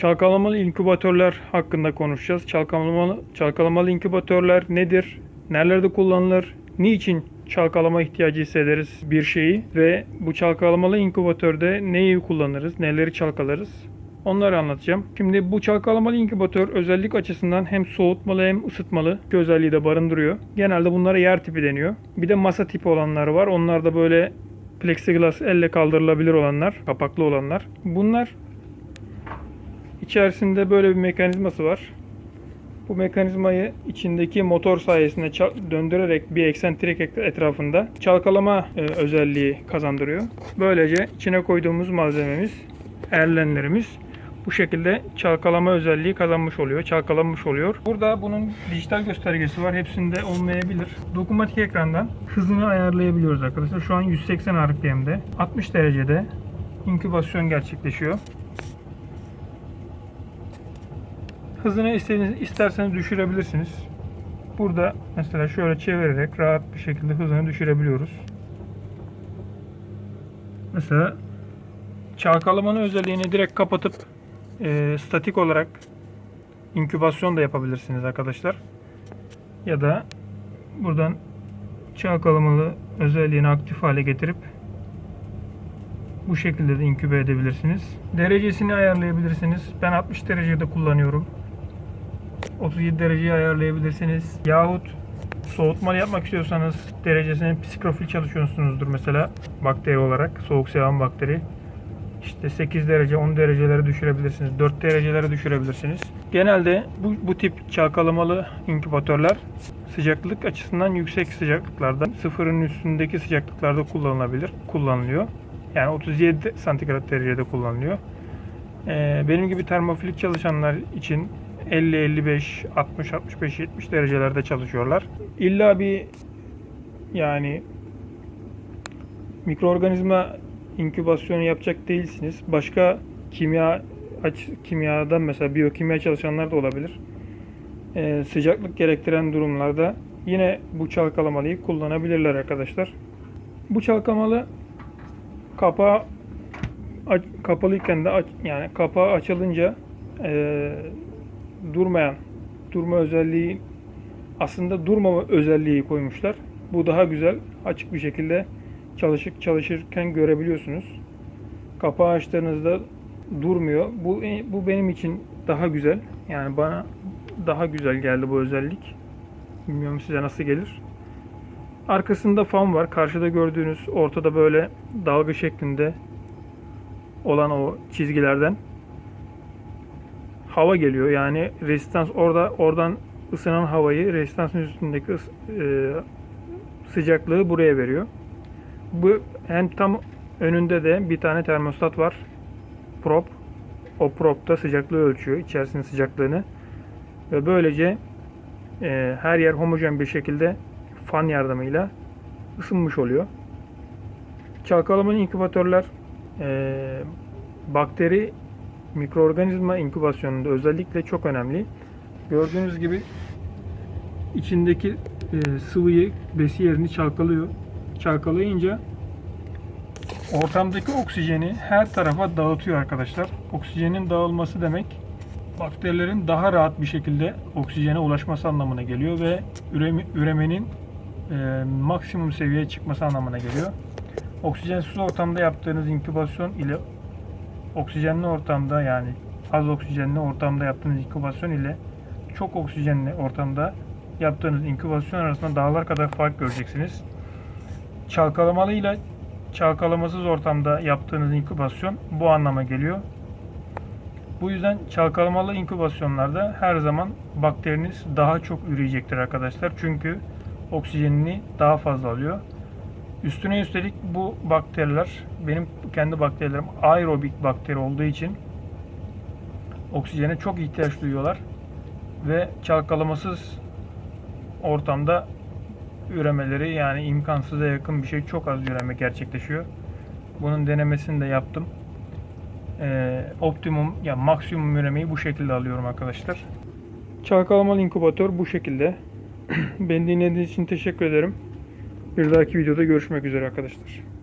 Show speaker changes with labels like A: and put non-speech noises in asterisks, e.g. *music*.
A: Çalkalamalı inkübatörler hakkında konuşacağız. Çalkalamalı, çalkalamalı inkübatörler nedir? Nerelerde kullanılır? Niçin çalkalama ihtiyacı hissederiz bir şeyi? Ve bu çalkalamalı inkübatörde neyi kullanırız? Neleri çalkalarız? Onları anlatacağım. Şimdi bu çalkalamalı inkübatör özellik açısından hem soğutmalı hem ısıtmalı özelliği de barındırıyor. Genelde bunlara yer tipi deniyor. Bir de masa tipi olanları var. Onlar da böyle plexiglas elle kaldırılabilir olanlar, kapaklı olanlar. Bunlar içerisinde böyle bir mekanizması var. Bu mekanizmayı içindeki motor sayesinde döndürerek bir eksentrik ek- etrafında çalkalama e, özelliği kazandırıyor. Böylece içine koyduğumuz malzememiz, erlenlerimiz bu şekilde çalkalama özelliği kazanmış oluyor, çalkalanmış oluyor. Burada bunun dijital göstergesi var. Hepsinde olmayabilir. Dokunmatik ekrandan hızını ayarlayabiliyoruz arkadaşlar. Şu an 180 RPM'de, 60 derecede inkübasyon gerçekleşiyor. Hızını istediğiniz, isterseniz düşürebilirsiniz. Burada mesela şöyle çevirerek rahat bir şekilde hızını düşürebiliyoruz. Mesela çalkalamanın özelliğini direkt kapatıp e, statik olarak inkübasyon da yapabilirsiniz arkadaşlar. Ya da buradan çalkalamalı özelliğini aktif hale getirip bu şekilde de inkübe edebilirsiniz. Derecesini ayarlayabilirsiniz. Ben 60 derecede kullanıyorum. 37 dereceyi ayarlayabilirsiniz. Yahut soğutmalı yapmak istiyorsanız derecesini psikrofil çalışıyorsunuzdur mesela bakteri olarak. Soğuk seven bakteri. İşte 8 derece 10 derecelere düşürebilirsiniz. 4 derecelere düşürebilirsiniz. Genelde bu, bu tip çalkalamalı inkübatörler sıcaklık açısından yüksek sıcaklıklarda sıfırın üstündeki sıcaklıklarda kullanılabilir. Kullanılıyor. Yani 37 santigrat derecede kullanılıyor. Ee, benim gibi termofilik çalışanlar için 50, 55, 60, 65, 70 derecelerde çalışıyorlar. İlla bir yani mikroorganizma inkübasyonu yapacak değilsiniz. Başka kimya aç, kimyadan mesela biyokimya çalışanlar da olabilir. Ee, sıcaklık gerektiren durumlarda yine bu çalkalamalıyı kullanabilirler arkadaşlar. Bu çalkamalı kapağı aç, kapalıyken de aç, yani kapağı açılınca e, durmayan durma özelliği aslında durmama özelliği koymuşlar. Bu daha güzel açık bir şekilde çalışıp çalışırken görebiliyorsunuz. Kapağı açtığınızda durmuyor. Bu bu benim için daha güzel. Yani bana daha güzel geldi bu özellik. Bilmiyorum size nasıl gelir. Arkasında fan var. Karşıda gördüğünüz ortada böyle dalga şeklinde olan o çizgilerden hava geliyor. Yani rezistans orada oradan ısınan havayı rezistansın üstündeki e, sıcaklığı buraya veriyor. Bu hem tam önünde de bir tane termostat var. Prop. O prop da sıcaklığı ölçüyor. içerisinin sıcaklığını. Ve böylece e, her yer homojen bir şekilde fan yardımıyla ısınmış oluyor. Çalkalamalı inkübatörler e, bakteri mikroorganizma inkübasyonunda özellikle çok önemli. Gördüğünüz gibi içindeki e, sıvıyı, besi yerini çalkalıyor. Çalkalayınca ortamdaki oksijeni her tarafa dağıtıyor arkadaşlar. Oksijenin dağılması demek bakterilerin daha rahat bir şekilde oksijene ulaşması anlamına geliyor ve üreme, üremenin e, maksimum seviyeye çıkması anlamına geliyor. Oksijensiz ortamda yaptığınız inkübasyon ile oksijenli ortamda yani az oksijenli ortamda yaptığınız inkübasyon ile çok oksijenli ortamda yaptığınız inkübasyon arasında dağlar kadar fark göreceksiniz. Çalkalamalı ile çalkalamasız ortamda yaptığınız inkübasyon bu anlama geliyor. Bu yüzden çalkalamalı inkübasyonlarda her zaman bakteriniz daha çok üreyecektir arkadaşlar. Çünkü oksijenini daha fazla alıyor. Üstüne üstelik bu bakteriler benim kendi bakterilerim aerobik bakteri olduğu için oksijene çok ihtiyaç duyuyorlar ve çalkalamasız ortamda üremeleri yani imkansıza yakın bir şey çok az üreme gerçekleşiyor. Bunun denemesini de yaptım. Ee, optimum ya yani maksimum üremeyi bu şekilde alıyorum arkadaşlar. Çalkalamalı inkübatör bu şekilde. *clears throat* Beni dinlediğiniz için teşekkür ederim. Bir dahaki videoda görüşmek üzere arkadaşlar.